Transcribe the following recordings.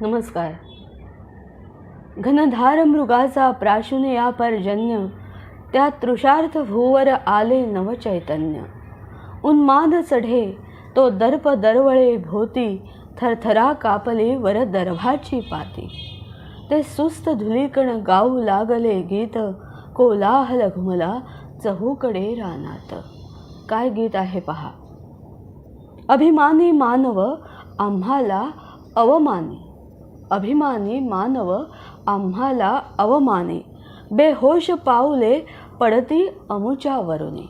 नमस्कार. घनधार मृगाचा प्राशुन या पर्जन्य त्या तृषार्थ भूवर आले नवचैतन्य. उन्माद चढे तो दर्प दरवळे भोती थरथरा कापले वर दर्भाची पाती. ते सुस्त धुलीकण गाऊ लागले गीत कोलाहल घुमला चहूकडे रानात. काय गीत आहे पहा. अभिमानी मानव आम्हाला अवमानी. अभिमानी मानव आम्हाला अवमानी बेहोश पाऊले पडती अमुच्यावरुने.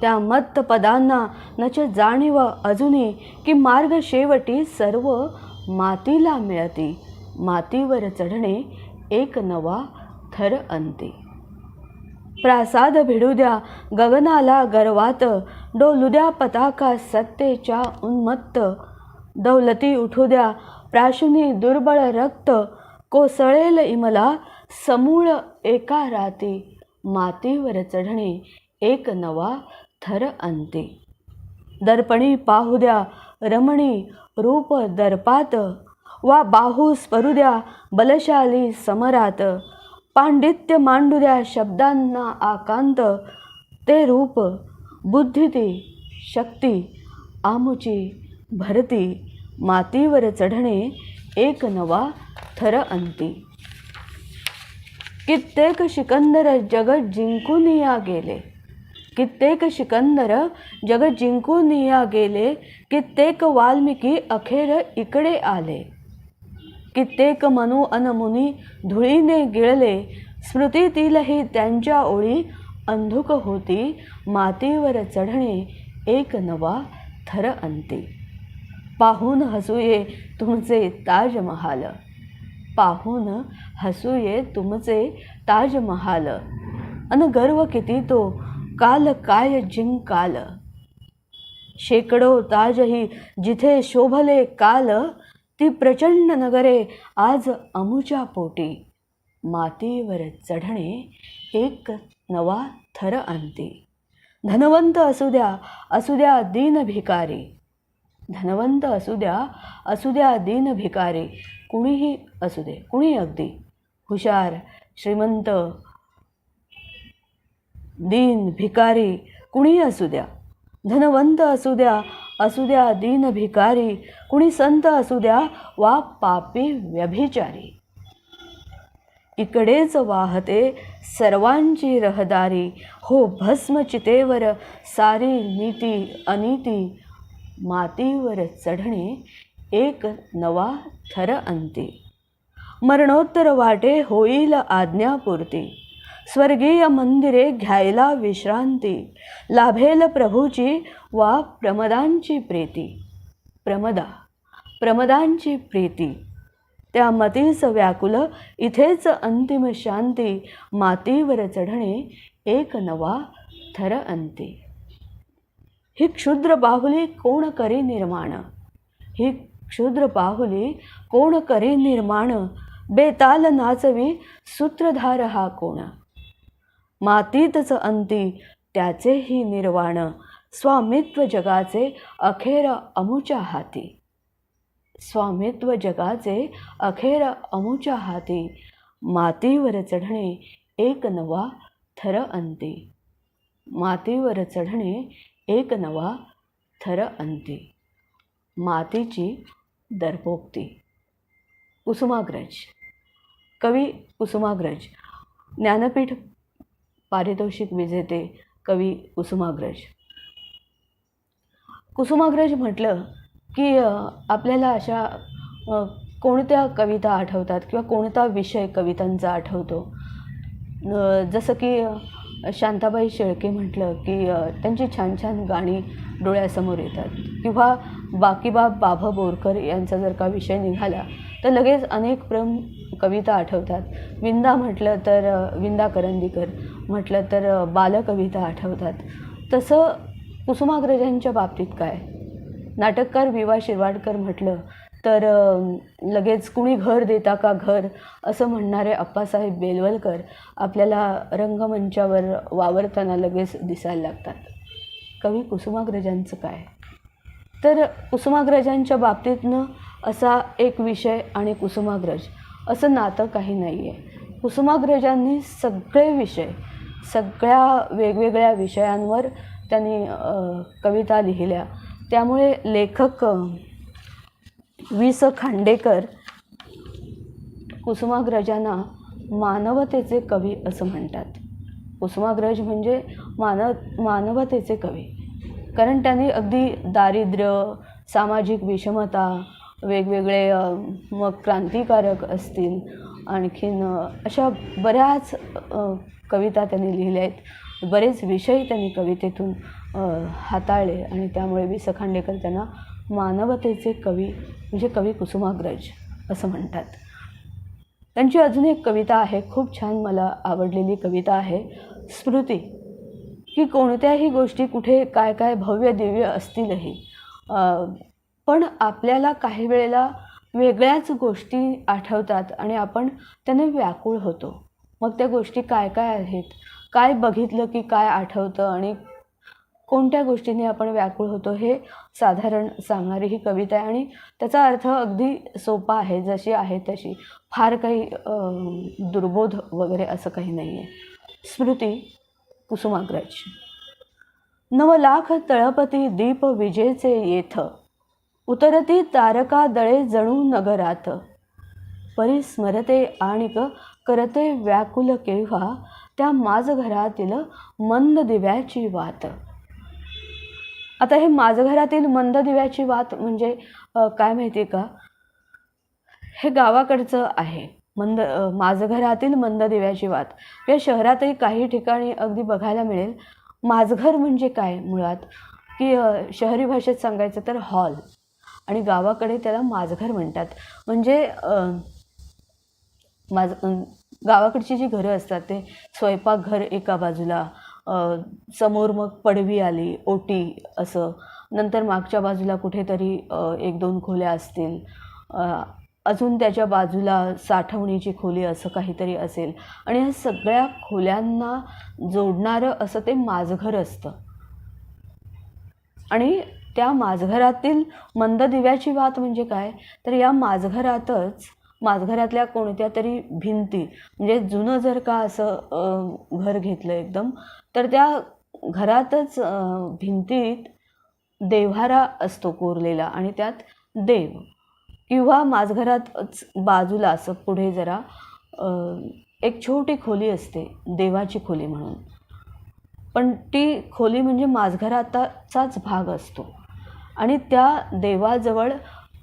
त्या मत्त पदांना नच जाणीव अजूनी की मार्ग शेवटी सर्व मातीला मिळती मातीवर चढणे एक नवा थर अंती. प्रासाद भिडू द्या गगनाला गर्वात डोलू द्या पताका सत्तेच्या उन्मत्त दौलती उठू द्या प्राशुनी दुर्बळ रक्त कोसळेल इमला समूळ एका राती. मातीवर चढणे एक नवा थर अंती दर्पणी पाहू द्या रमणी रूप दर्पात. वा बाहू स्परू द्या बलशाली समरात. पांडित्य मांडू द्या शब्दांना आकांत. ते रूप बुद्धिती शक्ती आमुची भरती. मातीवर चढणे एक नवा थर अंती. कित्येक शिकंदर जग जिंकून या गेले. कित्येक शिकंदर जग जिंकून या गेले. कित्येक वाल्मिकी अखेर इकडे आले. कित्येक मनु अनमुनी धुळीने गिळले. स्मृतीतीलही त्यांच्या ओळी अंधुक होती. मातीवर चढणे एक नवा थर अंती. पाहून हसूये तुमचे ताजमहाल. पाहून हसूये तुमचे ताजमहाल. अन गर्व किती तो काल काय जिंकाल. शेकडो ताजही जिथे शोभले काल ती प्रचंड नगरे आज अमुच्या पोटी. मातीवर चढणे एक नवा थर आणते. धनवंत असू द्या असू द्या दीन भिकारी. धनवंत असू द्या असू द्या दीन भिकारी कुणीही असू दे कुणी अगदी. हुशार श्रीमंत दीन भिकारी कुणी असू द्या. धनवंत असू द्या असू द्या दीन भिकारी कुणी संत असू द्या वा पापी व्यभिचारी. इकडेच वाहते सर्वांची रहदारी. हो भस्म चितेवर सारी नीती अनीती मातीवर चढणे एक नवा थर अंती. मरणोत्तर वाटे होईल आज्ञापूर्ती. स्वर्गीय मंदिरे घ्यायला विश्रांती. लाभेल प्रभूची वा प्रमदांची प्रीती. प्रमदा प्रमदांची प्रीती. त्या मतीच व्याकुल इथेच अंतिम शांती. मातीवर चढणे एक नवा थर अंती. ही क्षुद्र बाहुली कोण करी निर्माण? ही क्षुद्र बाहुली कोण करी निर्माण? बेताल नाचवी सूत्रधार हा कोण? मातीतच अंती त्याचेही निर्वाण स्वामित्व जगाचे अखेर अमुच्या हाती. स्वामित्व जगाचे अखेर अमुच्या हाती. मातीवर चढणे एक नवा थर अंती. मातीवर चढणे एक नवा थर अंती मातीची दर्पोक्ती. कुसुमाग्रज. कवी कुसुमाग्रज. ज्ञानपीठ पारितोषिक विजेते कवी कुसुमाग्रज. कुसुमाग्रज म्हटलं की आपल्याला अशा कोणत्या कविता आठवतात किंवा कोणता विषय कवितांचा आठवतो? जसं की शांताबाई शेळके म्हटलं की त्यांची छान छान गाणी डोळ्यासमोर येतात. किंवा बाकीबाब बाभ बोरकर यांचा जर का विषय निघाला तर लगेच अनेक प्रम कविता आठवतात. विंदा म्हटलं तर विंदा करंदीकर म्हटलं तर बालकविता आठवतात. तसं कुसुमाग्रजांच्या बाबतीत काय? नाटककार वि वा शिरवाडकर म्हटलं तर लगेच कुणी घर देता का घर? असं म्हणणारे अप्पासाहेब बेलवलकर आपल्याला रंगमंचावर वावरताना लगेच दिसायला लागतात. कवी कुसुमाग्रजांचं काय? तर कुसुमाग्रजांच्या बाबतीतनं असा एक विषय आणि कुसुमाग्रज असं नातं काही नाही आहे कुसुमाग्रजांनी सगळे विषय सगळ्या वेगवेगळ्या विषयांवर त्यांनी कविता लिहिल्या. त्यामुळे लेखक वि स खांडेकर कुसुमाग्रजांना मानवतेचे कवी असं म्हणतात. कुसुमाग्रज म्हणजे मानव मानवतेचे कवी. कारण त्यांनी अगदी दारिद्र्य सामाजिक विषमता वेगवेगळे मग क्रांतिकारक असतील आणखीन अशा बऱ्याच कविता त्यांनी लिहिल्या आहेत. बरेच विषय त्यांनी कवितेतून हाताळले आणि त्यामुळे वि स खांडेकर त्यांना मानवतेचे कवी म्हणजे कवी कुसुमाग्रज असं म्हणतात. त्यांची अजून एक कविता आहे खूप छान मला आवडलेली कविता आहे स्मृती. की कोणत्याही गोष्टी कुठे काय काय भव्य दिव्य असतीलही. पण आपल्याला काही वेळेला वेगळ्याच गोष्टी आठवतात आणि आपण त्याने व्याकुळ होतो. मग त्या गोष्टी काय काय आहेत? काय बघितलं की काय आठवतं आणि कोणत्या गोष्टीने आपण व्याकुळ होतो हे साधारण सांगणारी ही कविता आहे. आणि त्याचा अर्थ अगदी सोपा आहे जशी आहे तशी. फार काही दुर्बोध वगैरे असं काही नाही आहे स्मृती कुसुमाग्रज. नवलाख तळपती दीप विजेचे येथ. उतरती तारका दळे जणू नगरात परिस्मरते आणिक करते व्याकुल केव्हा. त्या माझघरातील मंद दिव्याची वात. आता हे माझं घरातील मंद दिव्याची वात म्हणजे काय माहिती आहे का? हे गावाकडचं आहे. मंद माझं माझघरातील मंद दिव्याची वात. या शहरातही काही ठिकाणी अगदी बघायला मिळेल. माझघर म्हणजे काय मुळात? की शहरी भाषेत सांगायचं तर हॉल. आणि गावाकडे त्याला माझघर म्हणतात. म्हणजे माझ गावाकडची जी घरं असतात ते स्वयंपाकघर एका बाजूला समोर मग पडवी आली ओटी असं. नंतर मागच्या बाजूला कुठेतरी एक दोन खोल्या असतील. अजून त्याच्या बाजूला साठवणीची खोली असं काहीतरी असेल. आणि ह्या सगळ्या खोल्यांना जोडणारं असं ते माझघर असतं. आणि त्या माझघरातील मंद दिव्याची वात म्हणजे काय? तर या माझघरातच माझघरातल्या कोणत्या तरी भिंती म्हणजे जुनं जर का असं घर घेतलं एकदम तर त्या घरातच भिंतीत देव्हारा असतो कोरलेला आणि त्यात देव. किंवा माझघरातच बाजूला असं पुढे जरा एक छोटी खोली असते देवाची खोली म्हणून. पण ती खोली म्हणजे माझघराताचाच भाग असतो. आणि त्या देवाजवळ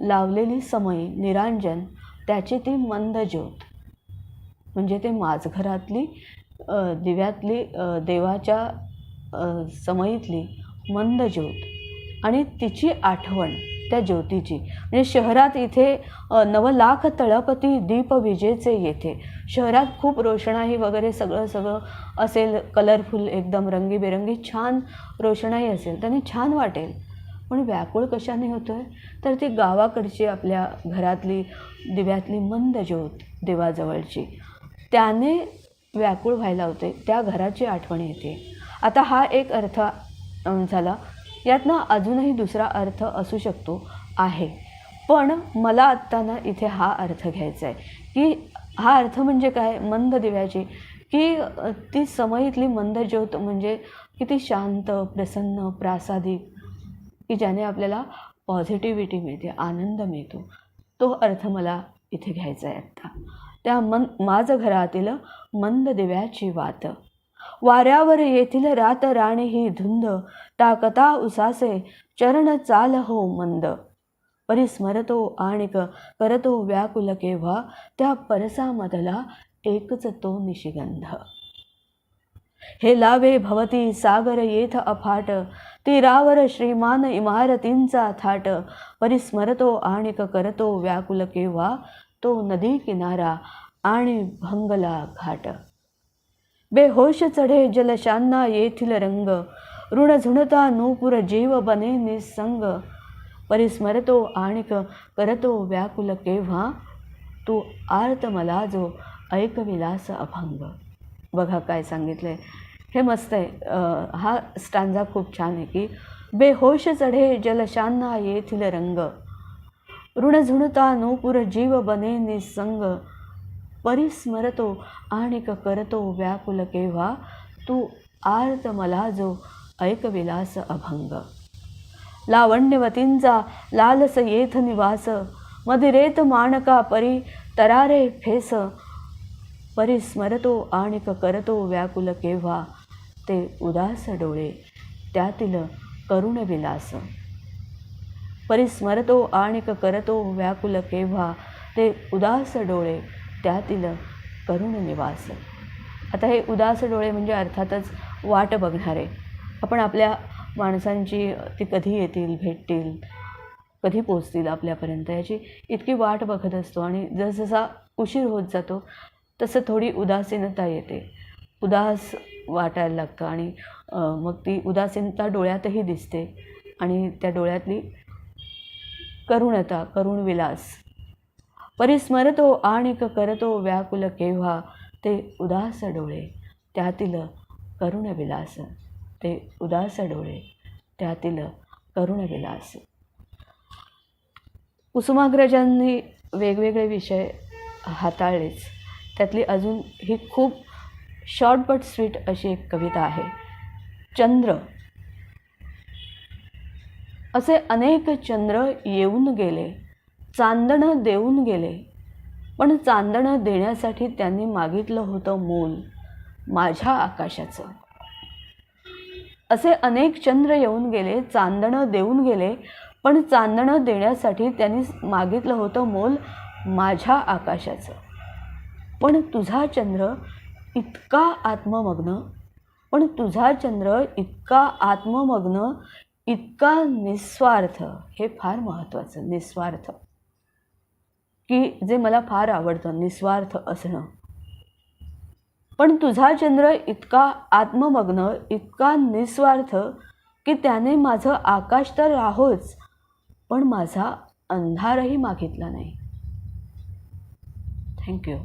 लावलेली समई निरांजन त्याची ती मंद ज्योत. म्हणजे ते माझघरातली दिव्यातली देवाच्या समयीतली समईतली मंद ज्योत. आणि तिची आठवण त्या ज्योतीची. म्हणजे शहरात इथे नव लाख तळपती दीप विजेचे येथे. शहरात खूप रोषणाई वगैरे सगळं सगळं असेल कलरफुल एकदम रंगीबेरंगी छान रोषणाई असेल त्याने छान वाटेल. पण व्याकुळ कशाने होतो आहे तर ती गावाकडची आपल्या घरातली दिव्यातली मंद ज्योत देवाजवळची. त्याने व्याकुळ व्हायला होते. त्या घराची आठवण येते. आता हा एक अर्थ झाला. यातनं अजूनही दुसरा अर्थ असू शकतो आहे. पण मला आत्ता ना इथे हा अर्थ घ्यायचा आहे की हा अर्थ म्हणजे काय? मंद दिव्याची. की ती समईतली मंद ज्योत म्हणजे किती शांत प्रसन्न प्रासादिक की ज्याने आपल्याला पॉझिटिव्हिटी मिळते आनंद मिळतो. तो अर्थ मला इथे घ्यायचा आहे आत्ता. त्या मन माझ घरातील मंद दिव्याची वात. वाऱ्यावर येथील रात राणी ही धुंद ताकता उसासे चरण चाल हो मंद. परिस्मरतो आणिक करतो व्याकुल केव्हा त्या परसामधला एकच तो निशिगंध. हे लावे भवती सागर येथ अफाट. तीरावर श्रीमान इमारतींचा थाट. परिस्मरतो आणिक करतो व्याकुल केव्हा? तो नदी किनारा आणि भंगला घाट. बेहोश चढे जलशांना येथील रंग. ऋण झुणता नूपुर जीव बने निसंग. परिस्मरतो आणिक करतो व्याकुल केव्हा? तू आर्त मला जो ऐकविलास अभंग. बघा काय सांगितलं आहे हे मस्त आहे. हा स्टांजा खूप छान आहे की बेहोश चढे जलशांना येथील रंग. ऋण झुणता नूपुर जीव बने निसंग. परिस्मरतो आणि करतो व्याकुल केव्हा? तू आर्त मला जो ऐकविलास अभंग. लावण्यवतींचा लालस येथ निवास. मदिरेत माणका परी तरारे फेस. परिस्मरतो आणिक करतो व्याकुल केव्हा? ते उदास डोळे त्यातील करुण विलास परिस्मरतो आणिक करतो व्याकुल केव्हा? ते उदास डोळे त्यातील करुण निवास आता हे उदास डोळे म्हणजे अर्थातच वाट बघणारे. आपण आपल्या माणसांची ती कधी येतील भेटतील कधी पोचतील आपल्यापर्यंत याची इतकी वाट बघत असतो आणि जसजसा उशीर होत जातो तसं थोडी उदासीनता येते. उदास वाटायला लागतं आणि मग ती उदासीनता डोळ्यातही दिसते आणि त्या डोळ्यातली करुणता करुण विलास. परिस्मरतो आणिक करतो व्याकुल केव्हा? ते उदास डोळे त्यातील करुण विलास. ते उदास डोळे त्यातील करुण विलास. कुसुमाग्रजांनी वेगवेगळे विषय हाताळलेच. त्यातली अजून ही खूप शॉर्ट बट स्वीट अशी एक कविता आहे. चंद्र. असे अनेक चंद्र येऊन गेले. चांदणं देऊन गेले. पण चांदणं देण्यासाठी त्यांनी मागितलं होतं मोल. माझ्या आकाशाचं. असे अनेक चंद्र येऊन गेले चांदणं देऊन गेले पण चांदणं देण्यासाठी त्यांनी मागितलं होतं मोल माझ्या आकाशाचं. पण तुझा चंद्र इतका आत्ममग्न पण तुझा चंद्र इतका आत्ममग्न इतका निस्वार्थ हे फार महत्त्वाचं निस्वार्थ. की जे मला फार आवडतं निस्वार्थ असणं. पण तुझा चंद्र इतका आत्ममग्न इतका निस्वार्थ की त्याने माझं आकाश तर राहोच पण माझा अंधारही मागितला नाही. थँक्यू